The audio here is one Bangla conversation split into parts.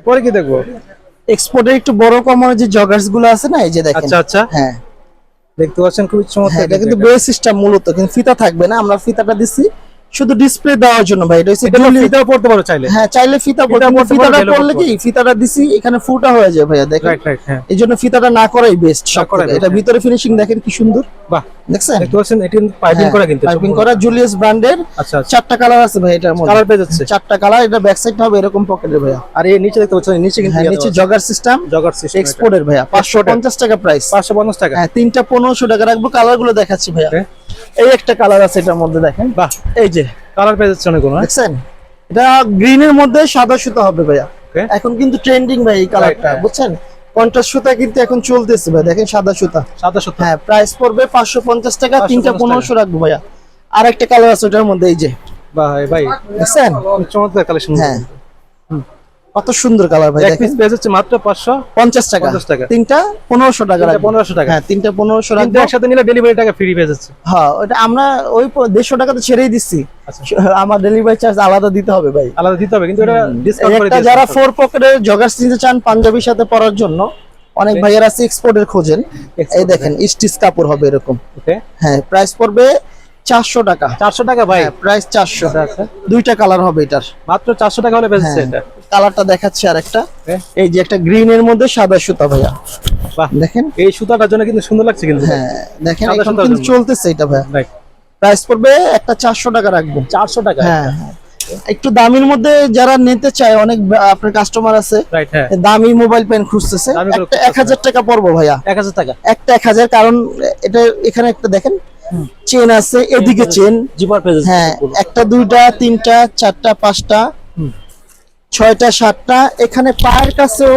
পরে কি দেখব? এক্সপোর্টের একটু বড় কমার যে জগার্সগুলো আছে না এই যে দেখেন। আচ্ছা আচ্ছা। হ্যাঁ। দেখতে পাচ্ছেন খুবই হ্যাঁ চমৎকার এটা কিন্তু বেস সিস্টেম মূলত কিন্তু ফিতা থাকবে না আমরা ফিতাটা দিচ্ছি শুধু ডিসপ্লে দেওয়ার জন্য ভাই এটা হচ্ছে dually- পড়তে পারো চাইলে। হ্যাঁ চাইলে ফিতা পড়তে ফিতা ফিতাটা পড়লে কি? ফিতাটা দিছি এখানে ফুটা হয়ে যায় ভাইয়া দেখেন। হ্যাঁ। এই জন্য ফিতাটা না করাই বেস্ট সব এটা হ্যাঁ। ভিতরে ফিনিশিং দেখেন কি সুন্দর। বাহ। দেখছেন? দেখতে পাচ্ছেন এটি পাইপিং করা কিন্তু পাইপিং করা জুলিয়াস ব্র্যান্ডের আচ্ছা আচ্ছা। চারটা কালার আছে ভাই এটার মধ্যে। কালার পেয়ে যাচ্ছে। চারটা কালার এটা ব্যাক সাইডটা হবে এরকম পকেটের ভাইয়া। আর এই নিচে দেখতে পাচ্ছেন নিচে কিন্তু হ্যাঁ নিচে জগার সিস্টেম জগার সিস্টেম এক্সপোর্টের ভাইয়া পাঁচশো পঞ্চাশ টাকা প্রাইস পাঁচশো পঞ্চাশ টাকা। হ্যাঁ তিনটা পনেরোশো টাকা রাখব কালারগুলো দেখাচ্ছি ভাইয়া. এই একটা কালার আছে এটার মধ্যে দেখেন। বাহ। এই যে কালার পেয়ে যাচ্ছে অনেকগুলো হ্যাঁ? দেখছেন? এটা গ্রিনের মধ্যে সাদা সুতা হবে ভাইয়া। এখন কিন্তু ট্রেন্ডিং ভাই এই কালারটা বুঝছেন? কন্ট্রাস্ট সুতা কিন্তু এখন চলতেছে ভাই দেখেন সাদা সুতা। সাদা সুতা। হ্যাঁ প্রাইস পড়বে পাঁচশো পঞ্চাশ টাকা 550 তিনটা টাকা। পনেরোশো রাখব ভাইয়া। আর একটা কালার আছে ওটার মধ্যে এই যে। ভাই ভাই দেখছেন? চমৎকার কালেকশন হ্যাঁ। কত সুন্দর কালার ভাই এক পিস পেয়ে যাচ্ছে মাত্র পাঁচশো পঞ্চাশ টাকা। 50 টাকা। তিনটা পনেরোশো টাকা তিনটা 1500 টাকা। হ্যাঁ তিনটা পনেরোশো কিন্তু রাখব। একসাথে নিলে ডেলিভারি টাকা ফ্রি পেয়ে যাচ্ছে। হ্যাঁ ওটা আমরা ওই প- দেড়শো টাকা তো ছেড়েই দিচ্ছি। আচ্ছা। আমার ডেলিভারি চার্জ আলাদা দিতে হবে ভাই। আলাদা দিতে হবে কিন্তু এটা ডিসকাউন্ট করে একটা যারা ফোর পকেটের জগার্স নিতে চান পাঞ্জাবির সাথে পরার জন্য অনেক ভাইয়ারা আছে এক্সপোর্টের খোঁজেন। এই দেখেন স্টিচ কাপড় হবে এরকম। ওকে হ্যাঁ প্রাইস পড়বে চারশো টাকা। চারশো টাকা ভাই? প্রাইস চারশো। আচ্ছা দুইটা কালার হবে এটার। মাত্র চারশো টাকা হলে পেয়ে যাচ্ছে এটা। কালারটা দেখাচ্ছি আর একটা এই যে একটা গ্রিন এর মধ্যে সাদা সুতা ভাইয়া। দেখেন? এই সুতাটার জন্য কিন্তু সুন্দর লাগছে কিন্তু হ্যাঁ দেখেন এখন কিন্তু চলতেছে এটা ভাইয়া। প্রাইস পড়বে একটা চারশো টাকা রাখব। চারশো টাকা? হ্যাঁ হ্যাঁ। একটু দামির মধ্যে যারা নিতে চায় অনেক আপনার কাস্টমার আছে হ্যাঁ। দামি মোবাইল পেন খুঁজতেছে। এক হাজার টাকা পড়ব ভাইয়া। এক হাজার টাকা? একটা এক হাজার কারণ এটা এখানে একটা দেখেন চেন আছে এদিকে চেন জিপার যাচ্ছে হ্যাঁ একটা দুইটা তিনটা চারটা পাঁচটা ছয়টা সাতটা এখানে পায়ের কাছেও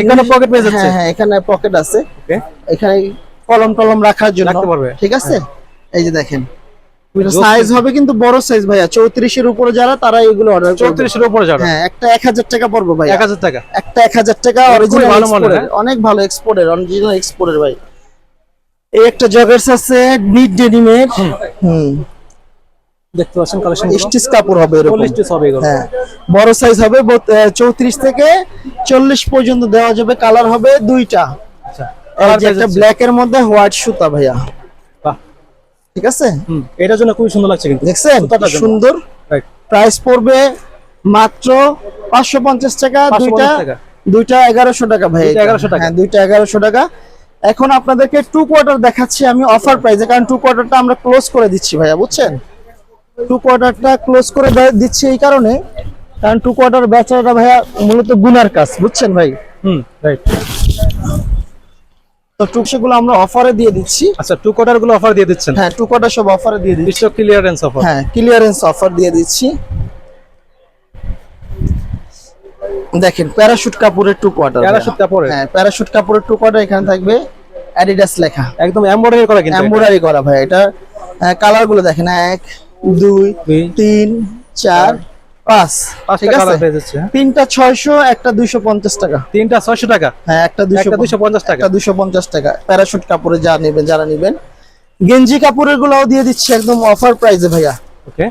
এখানে pocket পেয়ে যাচ্ছে? হ্যাঁ হ্যাঁ এখানে পকেট আছে। এখানে কলম টলম রাখার জন্য। রাখতে পারবে। ঠিক আছে? এই যে দেখেন। সাইজ হবে কিন্তু বড় সাইজ ভাইয়া। চৌত্রিশের উপরে যারা তারা এগুলো অর্ডার করবে। চৌত্রিশের উপরে যাবে। হ্যাঁ একটা এক হাজার টাকা পড়বে ভাই এক হাজার টাকা। একটা এক হাজার টাকা অরিজিনাল ভালো হ্যাঁ? অনেক ভালো এক্সপোর্টের অরিজিনাল এক্সপোর্টের ভাই। এই একটা জগার্স আছে নিট ডেনিমের হুম। দেখতে পাচ্ছেন কালেকশন স্টিচ কাপড় হবে এরকম। চল্লিশ পিস হবে এগুলো। হ্যাঁ বড় সাইজ হবে চৌত্রিশ থেকে চল্লিশ পর্যন্ত দেওয়া যাবে। কালার হবে দুইটা। আচ্ছা একটা ব্ল্যাক এর মধ্যে হোয়াইট সুতা ভাইয়া। বাহ। ঠিক আছে? এটার জন্য সুন্দর লাগছে কিন্তু। দেখছেন? সুন্দর। প্রাইস পড়বে মাত্র পাঁচশো পঞ্চাশ টাকা দুইটা দুইটা এগারোশো টাকা ভাই। 1100 টাকা। হ্যাঁ দুইটা এগারোশো টাকা। এখন আপনাদেরকে টু কোয়ার্টার দেখাচ্ছি আমি অফার প্রাইসে কারণ টু কোয়ার্টারটা আমরা ক্লোজ করে দিচ্ছি ভাইয়া বুঝছেন? টু কোয়ার্টারটা ক্লোজ করে দিচ্ছি এই কারণে। কারণ টু কোয়ার্টার বেচারাটা ভাইয়া মূলত গুনার কাজ বুঝছেন ভাই? হুম রাইট তো টুক সেগুলো আমরা অফারে দিয়ে দিচ্ছি। আচ্ছা টু কোয়ার্টারগুলো অফার দিয়ে দিচ্ছেন? হ্যাঁ টু কোয়ার্টার সব অফারে দিয়ে দিচ্ছি। স্টক ক্লিয়ারেন্স অফার হ্যাঁ ক্লিয়ারেন্স অফার দিয়ে দিচ্ছি। দেখেন প্যারাশুট কাপড়ের টু কোয়ার্টার প্যারাশুট কাপড়ের? হ্যাঁ প্যারাশুট কাপড়ের টু কোয়ার্টার এখানে থাকবে অ্যাডিডাস লেখা। একদম এমব্রয়ডারি করা কিন্তু। এমব্রয়ডারি করা ভাই এটা। কালারগুলো দেখেন এক দুই তিন চার পাঁচ। ঠিক আছে? তিনটা ছয়শো একটা দুইশো পঞ্চাশ টাকা। তিনটা ছয়শো টাকা? হ্যাঁ একটা দুইশো দুইশো পঞ্চাশ টাকা। দুইশো পঞ্চাশ টাকা। প্যারাশুট কাপড়ে যা নেবেন যারা নেবেন। গেঞ্জি কাপড়ের গুলাও দিয়ে দিচ্ছি একদম অফার প্রাইসে ভাইয়া। ওকে।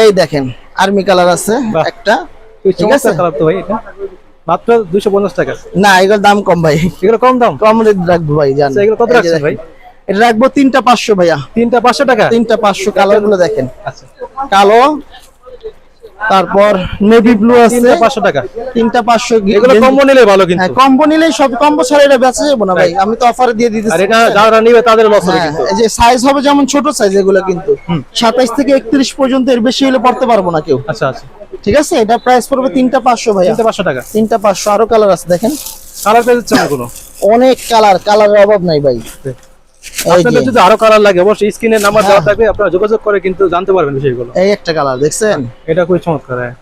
এই দেখেন আর্মি কালার আছে। একটা। ঠিক আছে? মাত্র দুইশো পঞ্চাশ টাকা। না এগুলোর দাম কম ভাই। এগুলো কম দাম? কম রেট রাখব ভাই জান। আচ্ছা, এগুলো কত রাখছেন ভাই? এটা রাখব তিনটা পাঁচশো ভাইয়া। তিনটা পাঁচশো টাকা? তিনটা পাঁচশো কালারগুলো দেখেন। আচ্ছা। কালো তারপর নেভি ব্লু আছে। পাঁচশো টাকা। তিনটা পাঁচশো এগুলো কম্বো নিলে ভালো কিন্তু। হ্যাঁ কম্বো নিলেই সব কম্বো ছাড়া এটা বেচা যাব না ভাই। আমি তো অফারে দিয়ে আর এটা যারা নিবে তাদের লস হবে হ্যাঁ, কিন্তু। যে সাইজ হবে যেমন ছোট সাইজ এগুলো কিন্তু। সাতাইশ থেকে একত্রিশ পর্যন্ত এর বেশি হলে পড়তে পারব না কেউ। আচ্ছা আচ্ছা। ঠিক আছে? এটা প্রাইস পড়বে তিনটা পাঁচশো ভাইয়া। তিনটা পাঁচশো টাকা। তিনটা পাঁচশো। আরও কালার আছে দেখেন। কালার পেয়ে যাচ্ছে অনেক কালার কালারের অভাব নাই ভাই। আপনাদের যদি আরও কালার লাগে অবশ্যই স্ক্রিনে নাম্বার দেওয়া হ্যাঁ। থাকবে আপনারা যোগাযোগ করে কিন্তু জানতে পারবেন বিষয়গুলো। এই একটা কালার দেখছেন? এটা খুবই চমৎকার হ্যাঁ।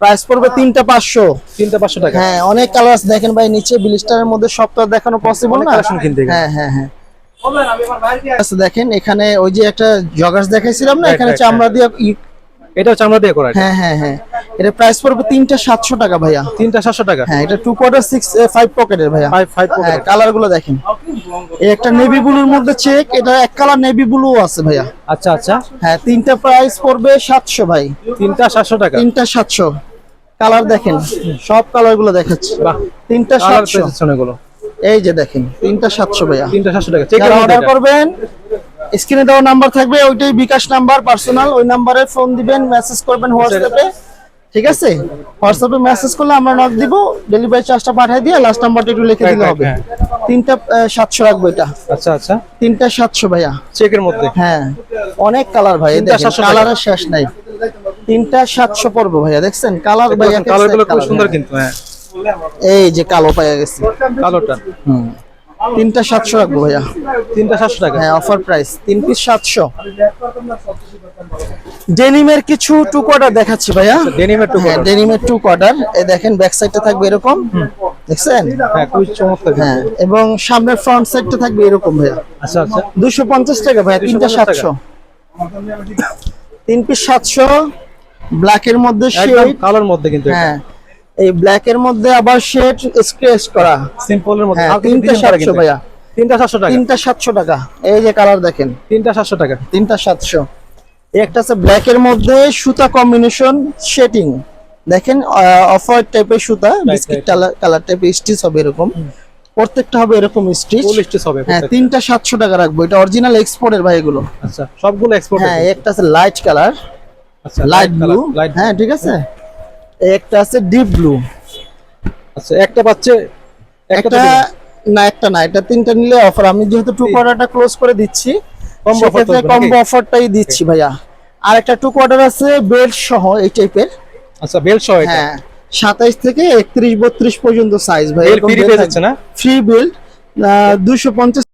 প্রাইস পড়বে তিনটা পাঁচশো তিনটা পাঁচশো টাকা। হ্যাঁ অনেক কালার আছে দেখেন ভাই নিচে ব্লিস্টারের মধ্যে সব তো আর দেখানো পসিবল না কিনতে হ্যাঁ হ্যাঁ হ্যাঁ। দেখেন এখানে ওই যে একটা জগার্স দেখাইছিলাম না এখানে চামড়া দিয়ে এটা হচ্ছে আমরা দিয়ে করা হ্যাঁ হ্যাঁ হ্যাঁ। এটা প্রাইস পড়বে তিনটা সাতশো টাকা ভাইয়া। তিনটা সাতশো টাকা। হ্যাঁ এটা টু কোয়ার্টার সিক্স ফাইভ পকেটের ভাইয়া। ফাইভ হ্যাঁ কালারগুলো দেখেন। এই একটা নেভি ব্লুর মধ্যে চেক এটা এক কালার নেভি ব্লু আছে ভাইয়া। আচ্ছা আচ্ছা। হ্যাঁ তিনটা প্রাইস পড়বে সাতশো ভাই। তিনটা সাতশো টাকা। তিনটা সাতশো। কালার দেখেন সব কালারগুলো দেখাচ্ছি তিনটা সাতশো। এই যে দেখেন তিনটা সাতশো ভাইয়া। তিনটা সাতশো টাকা। অর্ডার করবেন স্ক্রিনে দেওয়া নাম্বার থাকবে ওইটাই বিকাশ নাম্বার পার্সোনাল ওই নাম্বারে ফোন দিবেন মেসেজ করবেন হোয়াটসঅ্যাপে ঠিক আছে? হোয়াটসঅ্যাপে মেসেজ করলে আমরা নক দিব ডেলিভারি চার্জটা পাঠিয়ে দিয়ে লাস্ট নাম্বারটা একটু লিখে Right, দিলে হবে। হ্যাঁ। তিনটা সাতশো রাখব এটা। আচ্ছা আচ্ছা। তিনটা সাতশো ভাইয়া। চেকের মধ্যে? হ্যাঁ। অনেক কালার ভাই তিনটা 700 কালারের শেষ নাই। তিনটা সাতশো পড়ব ভাইয়া দেখছেন? কালার ভাইয়া কালারগুলো খুব সুন্দর কিন্তু হ্যাঁ। এই যে কালো পাইয়া গেছে। কালোটা। হুম। তিনটা সাতশো রাখব ভাইয়া। তিনটা সাতশো টাকা? হ্যাঁ অফার প্রাইস তিন পিস সাতশো। ডেনিমের কিছু টু কোয়ার্টার দেখাচ্ছি ভাইয়া। ডেনিমের টু হ্যাঁ ডেনিমের টু কোয়ার্টার এই দেখেন ব্যাক সাইডটা থাকবে এরকম। দেখছেন? হ্যাঁ খুবই চমৎকার হ্যাঁ এবং সামনের ফ্রন্ট সাইডটা থাকবে এরকম ভাইয়া। আচ্ছা আচ্ছা। দুশো পঞ্চাশ টাকা ভাইয়া তিনটা সাতশো। তিন পিস সাতশো ব্ল্যাকের মধ্যে কালোর মধ্যে কিন্তু হ্যাঁ এই ব্ল্যাকের মধ্যে আবার শেড স্ক্রেচ করা। সিম্পলের মধ্যে। হ্যাঁ তিনটা সাতশো ভাইয়া। তিনটা সাতশো টাকা। তিনটা সাতশো টাকা। এই যে কালার দেখেন। তিনটা সাতশো টাকা। তিনটা সাতশো। একটা আছে ব্ল্যাক এর মধ্যে সুতা কম্বিনেশন শেডিং দেখেন অফ হোয়াইট টাইপের সুতা বিস্কিট কালার টাইপের স্টিচ হবে এরকম। প্রত্যেকটা হবে এরকম স্টিচ ফুল স্টিচ হবে হ্যাঁ তিনটা সাতশো টাকা রাখব। এটা অরিজিনাল এক্সপোর্টের ভাই এগুলো। আচ্ছা সবগুলো এক্সপোর্ট হ্যাঁ একটা আছে লাইট কালার আচ্ছা লাইট ব্লু হ্যাঁ ঠিক আছে? একটা আছে ডিপ ব্লু আচ্ছা একটা পাচ্ছে একটা না একটা না এটা তিনটা নিলে অফার আমি যেহেতু টু কোয়ার্টারটা ক্লোজ করে দিচ্ছি কম্বো অফারটাই দিচ্ছি ভাইয়া। আর একটা টু কোয়ার্টার আছে বেল্ট সহ এই টাইপের আচ্ছা বেল সহ এটা? হ্যাঁ সাতাইশ থেকে একত্রিশ বত্রিশ পর্যন্ত সাইজ ভাই ফ্রি পেয়ে যাচ্ছে না? ফ্রি বিল দুশো পঞ্চাশ